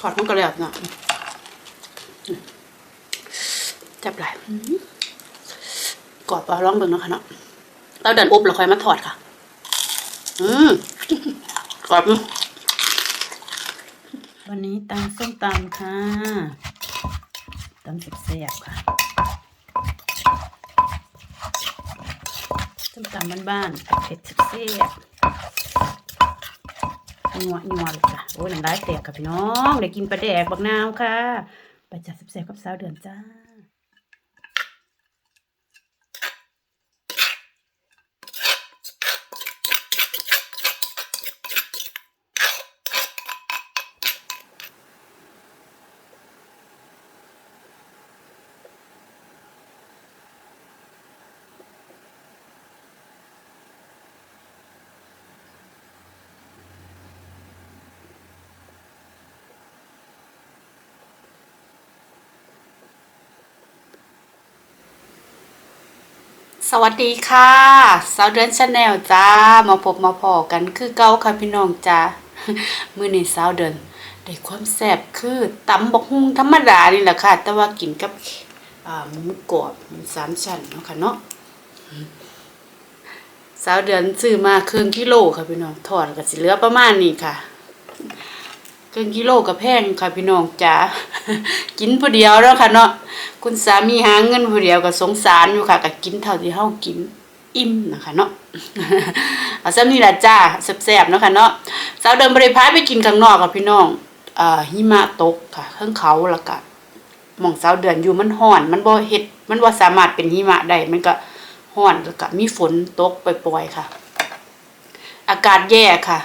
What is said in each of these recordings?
ถอดมันก็เลยอะนะจับไหลกอดปลาร้องเบิ่งเนาะค่ะเนาะเราเดินอบแล้วค่อยมาถอดค่ะ อืมกรอบวันนี้ตำส้มตำค่ะตำเสียบค่ะส้มตำบ้านๆเผ็ดเสียบ นัวนัวเลยค่ะโอ้ยน้ำลายแตกค่ะพี่น้องได้กินปลาแดกบักนาวค่ะไปจัดเสียบๆกับสาวเดือนจ้า สวัสดีค่ะสาวเดือนชาแนลจ้ามาพบมาพอกันคือเก่าค่ะพี่น้องจ้ามื้อนี้สาวเดือนได้ความแซ่บคือตำบกฮุ่งธรรมดานี่แหละค่ะ แต่ว่ากินกับหมูกรอบหมูสามชั้นเนาะค่ะเนาะสาวเดือนซื้อมาครึ่งกิโลค่ะพี่น้องทอดก็สิเหลือประมาณนี้ค่ะ ครึ่งกิโลก็แพงค่ะพี่น้องจ๋า กินผู้เดียวแล้วค่ะเนาะ คุณสามีหาเงินผู้เดียวก็สงสารอยู่ค่ะก็กินเท่าที่เฮากินอิ่มนะคะเนาะเอาซ้ำนี่แหละจ้าแซ่บๆเนาะค่ะเนาะสาวเดินบ่ได้พาไปกินข้างนอกค่ะพี่น้องอ่าหิมะตกค่ะเทิงเขาแล้วก็หม่องสาวเดือนอยู่มันร้อน มันบ่เฮ็ด มันบ่สามารถเป็นหิมะได้มันก็ร้อนแล้วก็มีฝนตกปล่อยๆค่ะ อากาศแย่ค่ะ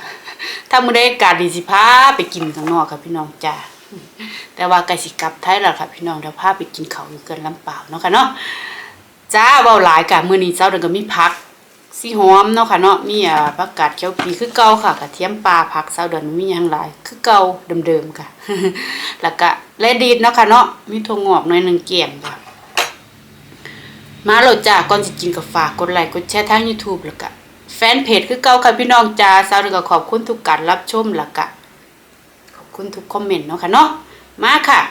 ถ้ามื้อใดอากาศดีสิพาไปกินข้างนอกค่ะพี่น้องจ้าแต่ว่าใกล้สิกลับไทยแล้วค่ะพี่น้องเดี๋ยวพาไปกินเขาอยู่เกินลำเปล่าเนาะค่ะเนาะจ้าเว้าหลายกะมื้อนี้เจ้าเดินก็มีผักสีหอมเนาะค่ะเนาะมีอ่าผักกาดเขียวปีคือเก่าค่ะกระเทียมปลาผักเจ้าเดินมีหยังหลาย คือเก่าเดิมๆค่ะ แล้วก็แลดีดเนาะค่ะเนาะมีถั่วงอกหน่อยหนึ่งแกมค่ะ มาโหลดจ้าก่อนสิกินก็ฝากกดไลค์กดแชร์ทาง YouTube แล้วก็ แฟนเพจคือเก่าค่ะพี่น้องจ้าสาวเดินก็ขอบคุณทุกการรับชมล้วก็ขอบคุณทุกคอมเมนต์เนาะค่ะเนาะมาค่ะ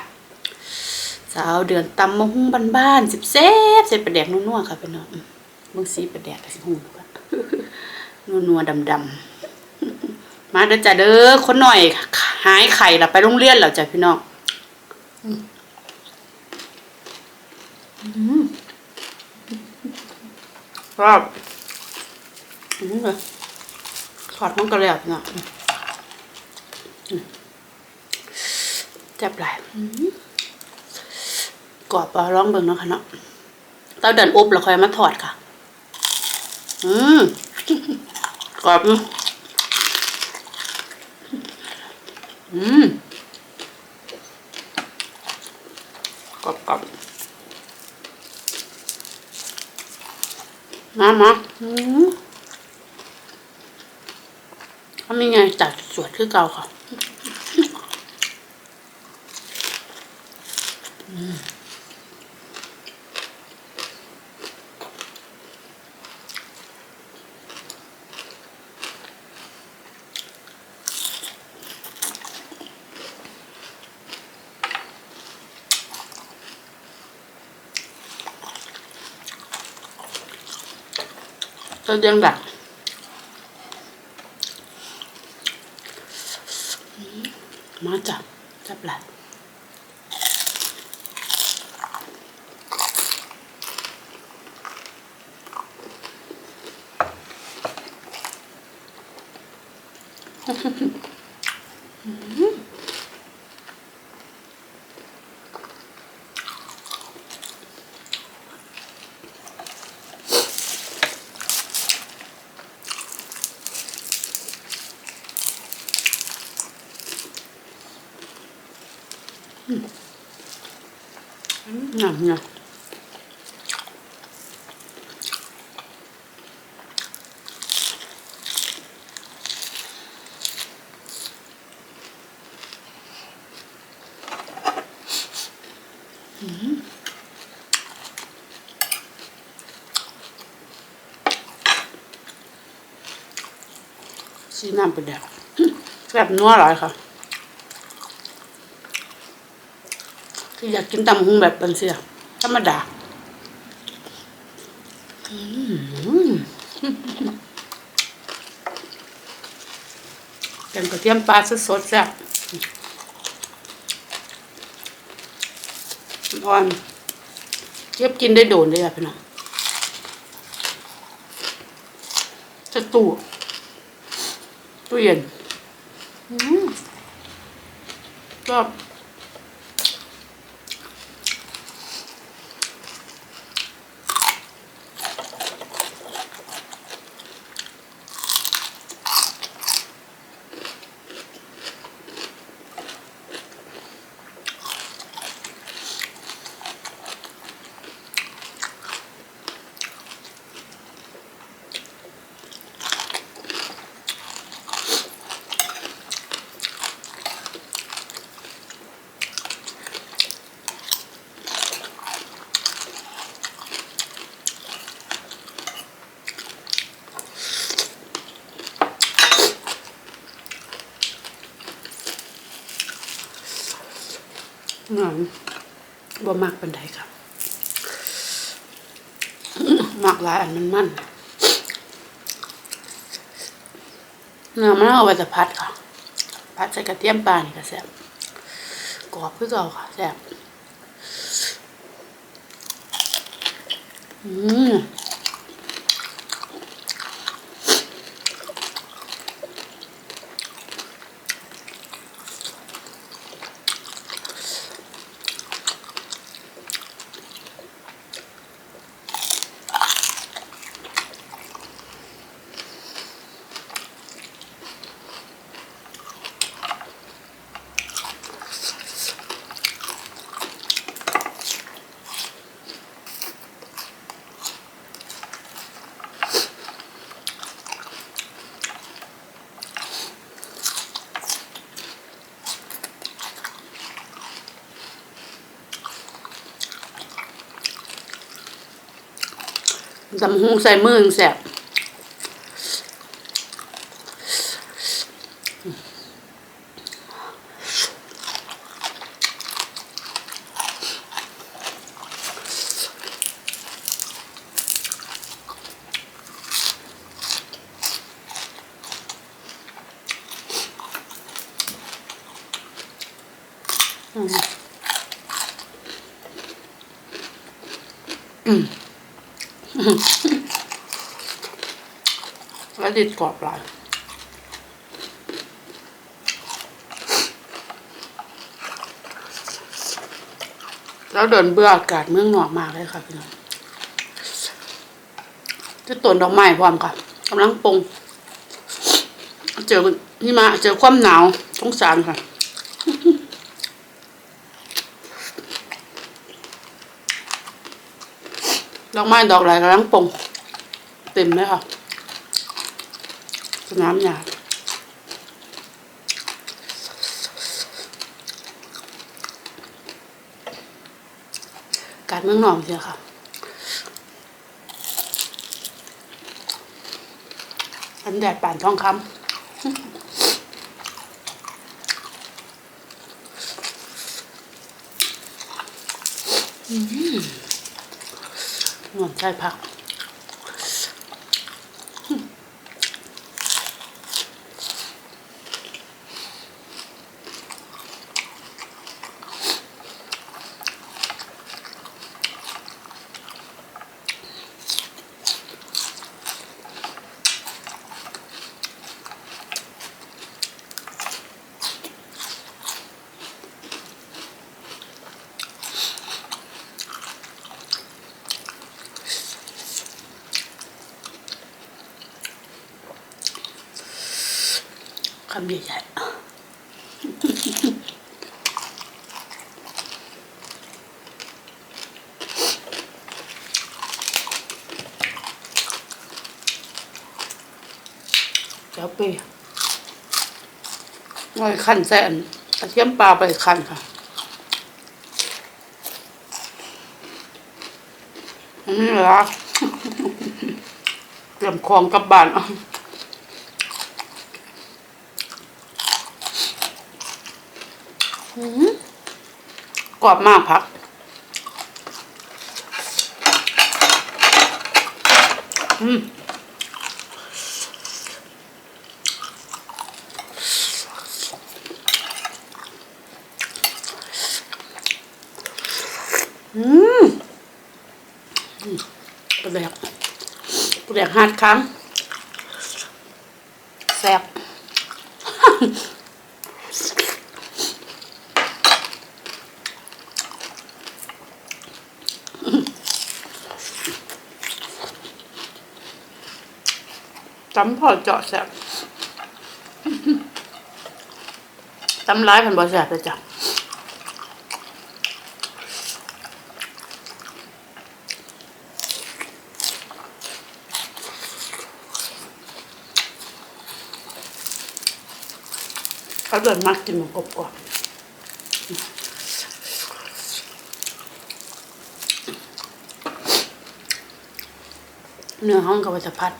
สาวเดือนตำมะฮุ่งบ้านๆสิบเซฟเสร็จประแดกนัวๆค่ะพี่น้องมเบิ่งสีประแดกสิหุ่งค่ะนัวๆดำๆมาเด้อจ้ะเด้อคนหน่อย หายไข่ละไปโรงเรียนแล้วจ้ะพี่น้องอืมอืมครับ อืมเลยถอดมันก็แล้วพี่น้องอืมอืมจับไหลายอืมกรอบปลาร้องเบิ่งเนาะค่ะเนาะเราเดินอบแล้วค่อยมาถอดค่ะ อืมกรอบอยู่อืมกรอบกรอบมามาอืม ทำยังไงจัดสวดคือเก่าค่ะก็ยังแบบ มาจับจั บแหละงามงามสีน้ำเป็นแดงแบบนัวหลายค่ะ คืออยากกินตำหุงแบบเป็นเสียธรรมดาอืมแกงกระเทียมปลาสดๆแซ่บอ่อนเก็บกินได้โดนเลยอะพี่น้องจะตู้ตู้เย็นชอบ หนังบ่มักปันใดครับมักหลายอันมันมันเนื้อมันเอาไว้จะพัดค่ะ พัดใส่กระเทียมปลานี่ก็แซ่บกรอบคือเก่าค่ะแซ่บอืม ตำหุงใส่มือแซ่บ แล้วดิดกรอบหลายแล้วเดินเบื่ออากาศเมืองหนอกมากเลยค่ะพี่น้องจะต้นดอกไม้พร้อมค่ะกำลังปง เจอนี่มาเจอความหนาวสงสารค่ะ ดอกไม้ดอกอะไรกำลังปงเต็มเลยค่ะสนามหญ้าการเมืองนอกเชียวค่ะอันแดดป่านทองคำอืม อมใำใหญ่ๆเจ้าเป้งอยขันแสนกระเทียมปลาไปขันค่ะอันนี่เหรอเตรียมของกลับบ้านเอา กรอบมากผัก อืมอืมอืมปลาแดกปลาแดกหัดครั้งแซ่บ ตำพอเจาะแซ่บตำร้ายพันบ่แซ่บเลยจ้ะเขาเดินมากกินหมูกบก่อนเนื้อห้องกับวัชพัด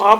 กร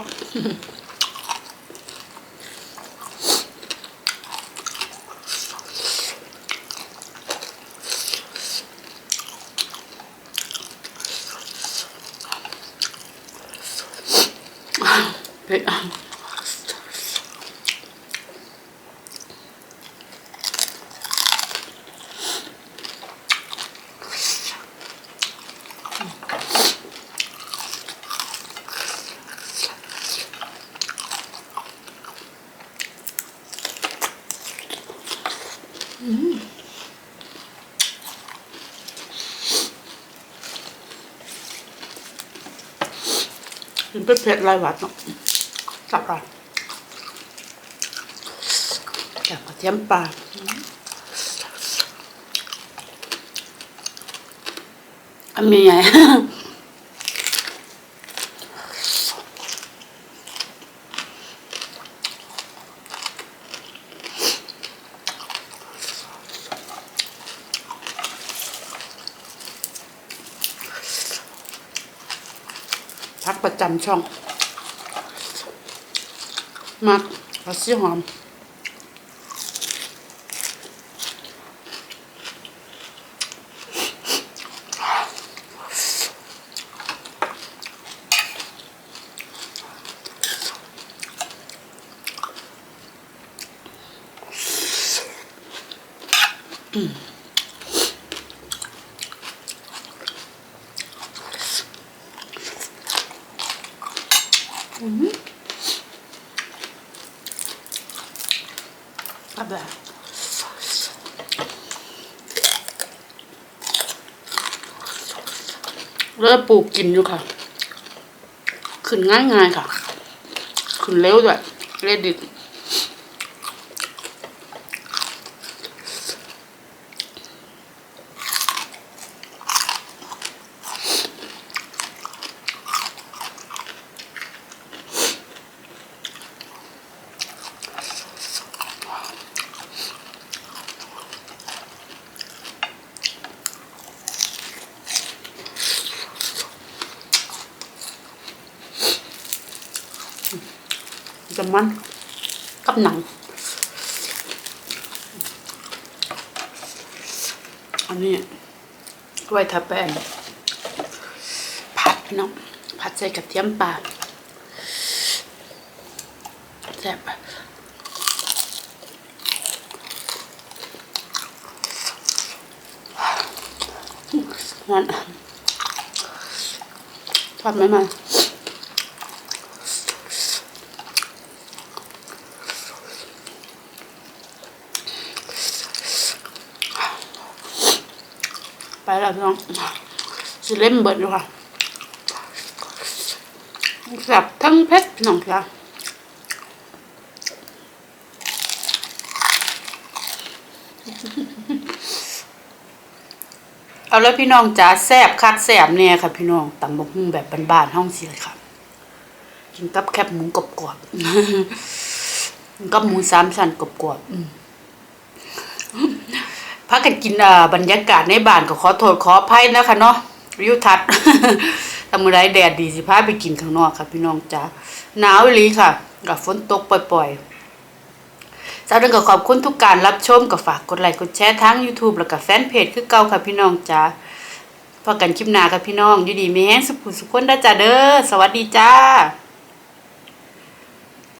ถึงเป็นเผ็ดๆไรหวานเนาะสับไรจากกระเทียมปลาอันนี้ไง พักประจำช่อง มักผักชีหอม แบบเริ่มปลูกกินอยู่ค่ะ ขึ้นง่ายง่ายๆค่ะ ขึ้นเร็วด้วยเรดดิต มันกับหนัง อันนี้ไว้ทาแป้งผัดพี่น้องผัดใส่กระเทียมปลาแซ่บมันทอดไหมมัน แล้วพี่น้องสิเล่มเบิดอยู่ค่ะแซบทั้งเพี่น้องค่ะเอาแล้วพี่น้องจ๋าแซบคักแซบเนี่ยค่ะ พี่น้องตำบกหุ่งแบบบ้านๆห้องสิเลยค่ะ กินกับแคบหมูกรอบๆกับหมูสามชั้นกรอบๆอืม พักกันกินอ่าบรรยากาศในบ้านก็ขอโทษขออภัยนะคะเนาะวิวทัศน์ทำอะไรแดดดีสิพาไปกินข้างนอกค่ะพี่น้องจ้าหนาวอีหลีค่ะ กับฝนตกปล่อยๆสาวดินก็ขอบคุณทุกการรับชมก็ฝากกดไลค์กดแชร์ทั้ง YouTube แล้วก็แฟนเพจคือเก่าค่ะพี่น้องจ้าพอกันคลิปหน้าค่ะพี่น้องอยู่ดีมีแห้งสุขสุขคนได้จ้าเด้อสวัสดีจ้า